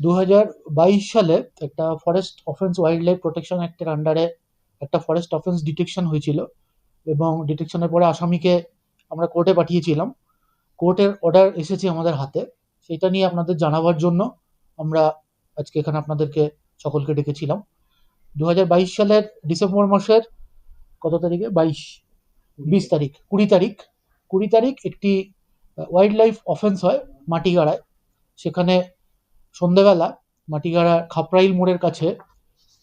দু হাজার বাইশ সালে একটা forest offence wildlife protection অ্যাক্টের আন্ডারে একটা ফরেস্ট অফেন্স ডিটেকশন হয়েছিল এবং ডিটেকশনের পরে আসামিকে আমরা কোর্টে পাঠিয়েছিলাম। কোর্টের অর্ডার এসেছে আমাদের হাতে। সেটা নিয়ে আপনাদের জানাবার জন্য আমরা আজকে এখানে আপনাদেরকে সকলকে ডেকেছিলাম। দু হাজার বাইশ সালের ডিসেম্বর মাসের কত তারিখে? বাইশ। বিশ তারিখ। কুড়ি তারিখ। কুড়ি তারিখ একটি ওয়াইল্ড লাইফ অফেন্স হয় মাটিগাড়ায়। সেখানে সন্ধেবেলা মাটিগাড়া খাপরাইল মোড়ের কাছে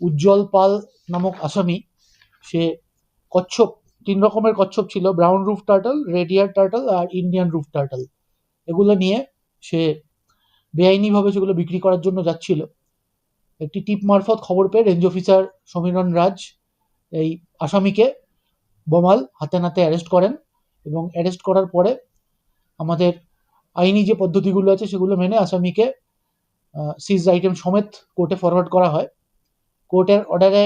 উজ্জ্বল পাল নামক আসামি, সে কচ্ছপ, তিন রকমের কচ্ছপ ছিল ব্রাউন রুফ টার্টল রেডিয়ার টার্টল আর ইন্ডিয়ান রুফ টার্টল এগুলো নিয়ে সে বেআইনিভাবে সেগুলো বিক্রি করার জন্য যাচ্ছিল। একটি টিপ মারফত খবর পেয়ে রেঞ্জ অফিসার সমীরণ রাজ এই আসামিকে বোমাল হাতে নাতে অ্যারেস্ট করেন এবং অ্যারেস্ট করার পরে আমাদের আইনি যে পদ্ধতিগুলো আছে সেগুলো মেনে আসামিকে সিজ আইটেম সমেত কোর্টে ফরওয়ার্ড করা হয়। কোর্টের অর্ডারে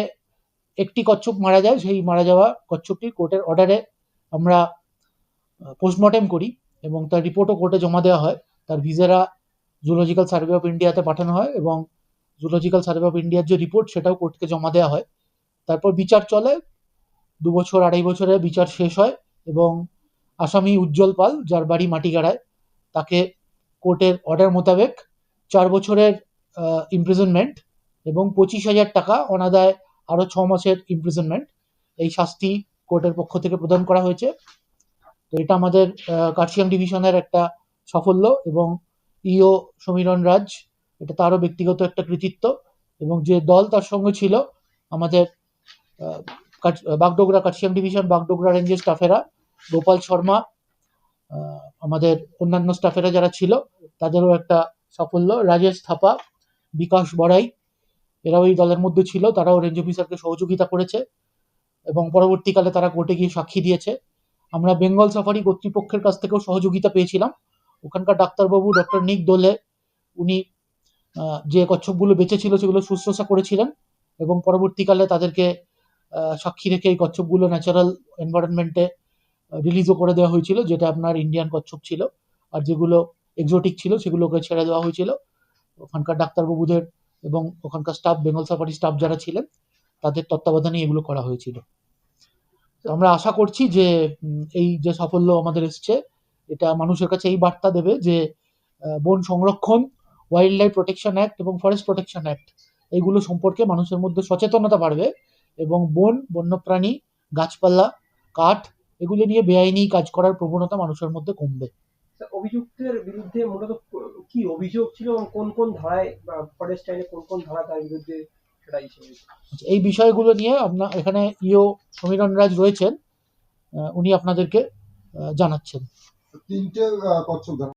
একটি কচ্ছপ মারা যায়, সেই মারা যাওয়া কচ্ছপটি কোর্টের অর্ডারে আমরা পোস্টমর্টেম করি এবং তার রিপোর্টও কোর্টে জমা দেওয়া হয়। তার ভিজেরা জুলজিক্যাল সার্ভে অফ ইন্ডিয়াতে পাঠানো হয় এবং জুলজিক্যাল সার্ভে অফ ইন্ডিয়ার যে রিপোর্ট সেটাও কোর্টকে জমা দেওয়া হয়। তারপর বিচার চলে, দু বছর, আড়াই বছরে বিচার শেষ হয় এবং আসামি উজ্জ্বল পাল, যার বাড়ি মাটিগাড়ায়, তাকে কোর্টের অর্ডার মোতাবেক চার বছরের ইমপ্রিজনমেন্ট এবং পঁচিশ হাজার টাকা অনাদায় আরও ছ মাসের ইমপ্রিজনমেন্ট এই শাস্তি কোর্টের পক্ষ থেকে প্রদান করা হয়েছে। তো এটা আমাদের কার্শিয়াং ডিভিশনের একটা সাফল্য এবং ইও সমীরণ রাজ এটা তারও ব্যক্তিগত একটা কৃতিত্ব এবং যে দল তার সঙ্গে ছিল আমাদের বাগডোগরা, কার্শিয়াং ডিভিশন, বাগডোগরা রেঞ্জের স্টাফেরা, গোপাল শর্মা আমাদের অন্যান্য স্টাফেরা যারা ছিল তাদেরও একটা সাফল্য, রাজেশ থাপা, বিকাশ বড়াই, এরাও এই দলের মধ্যে ছিল, তারাও রেঞ্জ অফিসারকে সহযোগিতা করেছে এবং পরবর্তীকালে তারা কোর্টে গিয়ে সাক্ষী দিয়েছে। আমরা বেঙ্গল সাফারি কর্তৃপক্ষের কাছ থেকেও সহযোগিতা পেয়েছিলাম। ওখানকার ডাক্তারবাবু ডক্টর নিক দোলে উনি যে কচ্ছপগুলো বেঁচে ছিল সেগুলো শুশ্রূষা করেছিলেন এবং পরবর্তীকালে তাদেরকে সাক্ষী রেখে এই কচ্ছপগুলো ন্যাচারাল এনভায়রনমেন্টে রিলিজও করে দেওয়া হয়েছিল, যেটা আপনার ইন্ডিয়ান কচ্ছপ ছিল। আর যেগুলো এক্সোটিক ছিল, সেগুলোকে ছেড়ে দেওয়া হয়েছিল। ওখানকার ডাক্তারবাবুদের এবং ওখানকার স্টাফ বেঙ্গল সাফারি স্টাফ যারা ছিলেন, তাদের তত্ত্বাবধানে এগুলো করা হয়েছিল। আমরা আশা করছি যে এই যে সাফল্য আমাদের এসছে, এটা মানুষের কাছে এই বার্তা দেবে যে বন সংরক্ষণ ওয়াইল্ড লাইফ প্রোটেকশন অ্যাক্ট এবং ফরেস্ট প্রোটেকশন অ্যাক্ট এইগুলো সম্পর্কে মানুষের মধ্যে সচেতনতা বাড়বে এবং বন, বন্যপ্রাণী, গাছপালা, কাঠ, এগুলো নিয়ে বেআইনি কাজ করার প্রবণতা মানুষের মধ্যে কমবে। অভিযুক্তের বিরুদ্ধে মূলত কি অভিযোগ ছিল এবং কোন কোন ধারায় ফরেস্ট আইনে কোন কোন ধারা তার বিরুদ্ধে আচ্ছা, এই বিষয়গুলো নিয়ে আপনার এখানে ইও সমীরণ রাজ রয়েছেন উনি আপনাদেরকে জানাচ্ছেন। তিনটে কচ্ছপ